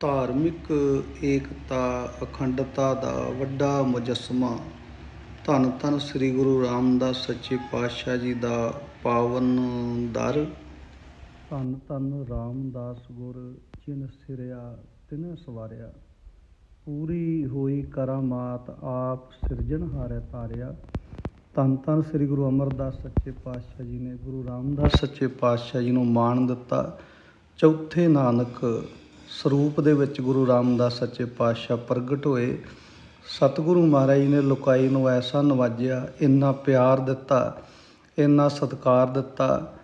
ਧਾਰਮਿਕ ਏਕਤਾ, ਅਖੰਡਤਾ ਦਾ ਵੱਡਾ ਮੁਜੱਸਮਾ। ਧੰਨ ਧੰਨ ਸ੍ਰੀ ਗੁਰੂ ਰਾਮਦਾਸ ਸੱਚੇ ਪਾਤਸ਼ਾਹ ਜੀ ਦਾ ਪਾਵਨ ਦਰ। ਧੰਨ ਧੰਨ ਰਾਮਦਾਸ ਗੁਰ ਚਿਨ ਸਿਰਿਆ, ਤਿਨ ਸਵਾਰਿਆ। ਪੂਰੀ ਹੋਈ ਕਰਾਮਾਤ ਆਪ ਸਿਰਜਣਹਾਰੈ ਤਾਰਿਆ। ਧੰਨ ਧੰਨ ਸ੍ਰੀ ਗੁਰੂ ਅਮਰਦਾਸ ਸੱਚੇ ਪਾਤਸ਼ਾਹ ਜੀ ਨੇ ਗੁਰੂ ਰਾਮਦਾਸ ਸੱਚੇ ਪਾਤਸ਼ਾਹ ਜੀ ਨੂੰ ਮਾਣ ਦਿੱਤਾ। ਚੌਥੇ ਨਾਨਕ ਸਰੂਪ ਦੇ ਵਿੱਚ ਗੁਰੂ ਰਾਮਦਾਸ ਸੱਚੇ ਪਾਤਸ਼ਾਹ ਪ੍ਰਗਟ ਹੋਏ। ਸਤਿਗੁਰੂ ਮਹਾਰਾਜ ਨੇ ਲੁਕਾਈ ਨੂੰ ਐਸਾ ਨਵਾਜਿਆ, ਇੰਨਾ ਪਿਆਰ ਦਿੱਤਾ, ਇੰਨਾ ਸਤਿਕਾਰ ਦਿੱਤਾ।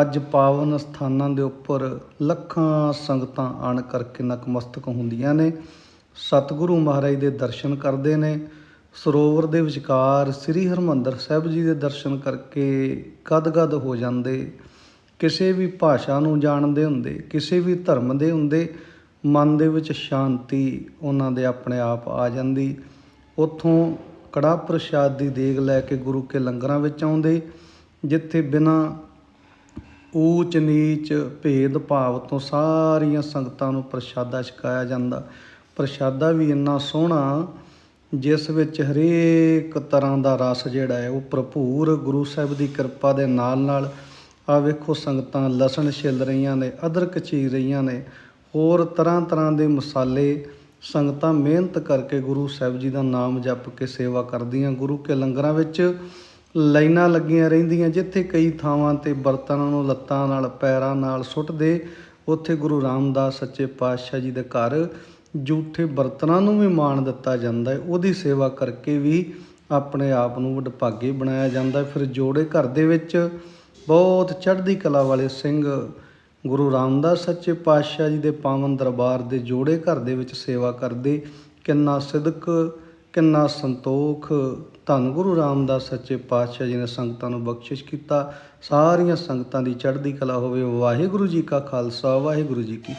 ਅੱਜ ਪਾਵਨ ਸਥਾਨਾਂ ਦੇ ਉੱਪਰ ਲੱਖਾਂ ਸੰਗਤਾਂ ਆਣ ਕਰਕੇ ਨਕਮਸਤਕ ਹੁੰਦੀਆਂ ਨੇ। ਸਤਿਗੁਰੂ ਮਹਾਰਾਜ ਦੇ ਦਰਸ਼ਨ ਕਰਦੇ ਨੇ। ਸਰੋਵਰ ਦੇ ਵਿਚਕਾਰ ਸ੍ਰੀ ਹਰਮੰਦਰ ਸਾਹਿਬ ਜੀ ਦੇ ਦਰਸ਼ਨ ਕਰਕੇ ਗਦ-ਗਦ ਹੋ ਜਾਂਦੇ। ਕਿਸੇ ਵੀ ਭਾਸ਼ਾ ਨੂੰ ਜਾਣਦੇ ਹੁੰਦੇ, ਕਿਸੇ ਵੀ ਧਰਮ ਦੇ ਹੁੰਦੇ ਮਨ ਦੇ ਵਿੱਚ ਸ਼ਾਂਤੀ ਉਹਨਾਂ ਦੇ ਆਪਣੇ ਆਪ ਆ ਜਾਂਦੀ। ਉੱਥੋਂ ਕੜਾ ਪ੍ਰਸ਼ਾਦ ਦੀ ਦੇਗ ਲੈ ਕੇ ਗੁਰੂ ਕੇ ਲੰਗਰਾਂ ਵਿੱਚ ਆਉਂਦੇ, ਜਿੱਥੇ ਬਿਨਾਂ ਊਚ ਨੀਚ ਭੇਦ ਭਾਵ ਤੋਂ ਸਾਰੀਆਂ ਸੰਗਤਾਂ ਨੂੰ ਪ੍ਰਸ਼ਾਦਾ ਛਕਾਇਆ ਜਾਂਦਾ। ਪ੍ਰਸ਼ਾਦਾ ਵੀ ਇੰਨਾ ਸੋਹਣਾ, ਜਿਸ ਵਿੱਚ ਹਰੇਕ ਤਰ੍ਹਾਂ ਦਾ ਰਸ ਜਿਹੜਾ ਹੈ, ਉਹ ਭਰਪੂਰ ਗੁਰੂ ਸਾਹਿਬ ਦੀ ਕਿਰਪਾ ਦੇ ਨਾਲ ਨਾਲ ਆ ਵੇਖੋ ਸੰਗਤਾਂ ਲਸਣ ਛਿੱਲ ਰਹੀਆਂ ਨੇ, ਅਦਰਕ ਚੀਰ ਰਹੀਆਂ ਨੇ ਹੋਰ ਤਰ੍ਹਾਂ ਤਰ੍ਹਾਂ ਦੇ ਮਸਾਲੇ, ਸੰਗਤਾਂ ਮਿਹਨਤ ਕਰਕੇ ਗੁਰੂ ਸਾਹਿਬ ਜੀ ਦਾ ਨਾਮ ਜਪ ਕੇ ਸੇਵਾ ਕਰਦੀਆਂ, ਗੁਰੂ ਕੇ ਲੰਗਰਾਂ ਵਿੱਚ ਲਾਈਨਾਂ ਲੱਗੀਆਂ ਰਹਿੰਦੀਆਂ, ਜਿੱਥੇ ਕਈ ਥਾਵਾਂ ਤੇ ਬਰਤਨਾਂ ਨੂੰ ਲੱਤਾਂ ਨਾਲ, ਪੈਰਾਂ ਨਾਲ ਸੁੱਟਦੇ, ਉੱਥੇ ਗੁਰੂ ਰਾਮਦਾਸ ਸੱਚੇ ਪਾਤਸ਼ਾਹ ਜੀ ਦੇ ਘਰ ਜੂਠੇ ਬਰਤਨਾਂ ਨੂੰ ਵੀ ਮਾਣ ਦਿੱਤਾ ਜਾਂਦਾ ਹੈ। ਉਹਦੀ ਸੇਵਾ ਕਰਕੇ ਵੀ ਆਪਣੇ ਆਪ ਨੂੰ ਵਡਭਾਗੇ ਬਣਾਇਆ ਜਾਂਦਾ ਫਿਰ ਜੋੜੇ ਘਰ ਦੇ ਵਿੱਚ ਬਹੁਤ ਚੜ੍ਹਦੀ ਕਲਾ ਵਾਲੇ ਸਿੰਘ ਗੁਰੂ ਰਾਮਦਾਸ ਸੱਚੇ ਪਾਤਸ਼ਾਹ ਜੀ ਦੇ ਪਾਵਨ ਦਰਬਾਰ ਦੇ ਜੋੜੇ ਘਰ ਦੇ ਵਿੱਚ ਸੇਵਾ ਕਰਦੇ, ਕਿੰਨਾ ਸਿਦਕ, ਕਿੰਨਾ ਸੰਤੋਖ। ਧੰਨ ਗੁਰੂ ਰਾਮਦਾਸ ਸੱਚੇ ਪਾਤਸ਼ਾਹ ਜੀ ਨੇ ਸੰਗਤਾਂ ਨੂੰ ਬਖਸ਼ਿਸ਼ ਕੀਤਾ। ਸਾਰੀਆਂ ਸੰਗਤਾਂ ਦੀ ਚੜ੍ਹਦੀ ਕਲਾ ਹੋਵੇ। ਵਾਹਿਗੁਰੂ ਜੀ ਕਾ ਖਾਲਸਾ, ਵਾਹਿਗੁਰੂ ਜੀ ਕੀ ਫਤਿਹ।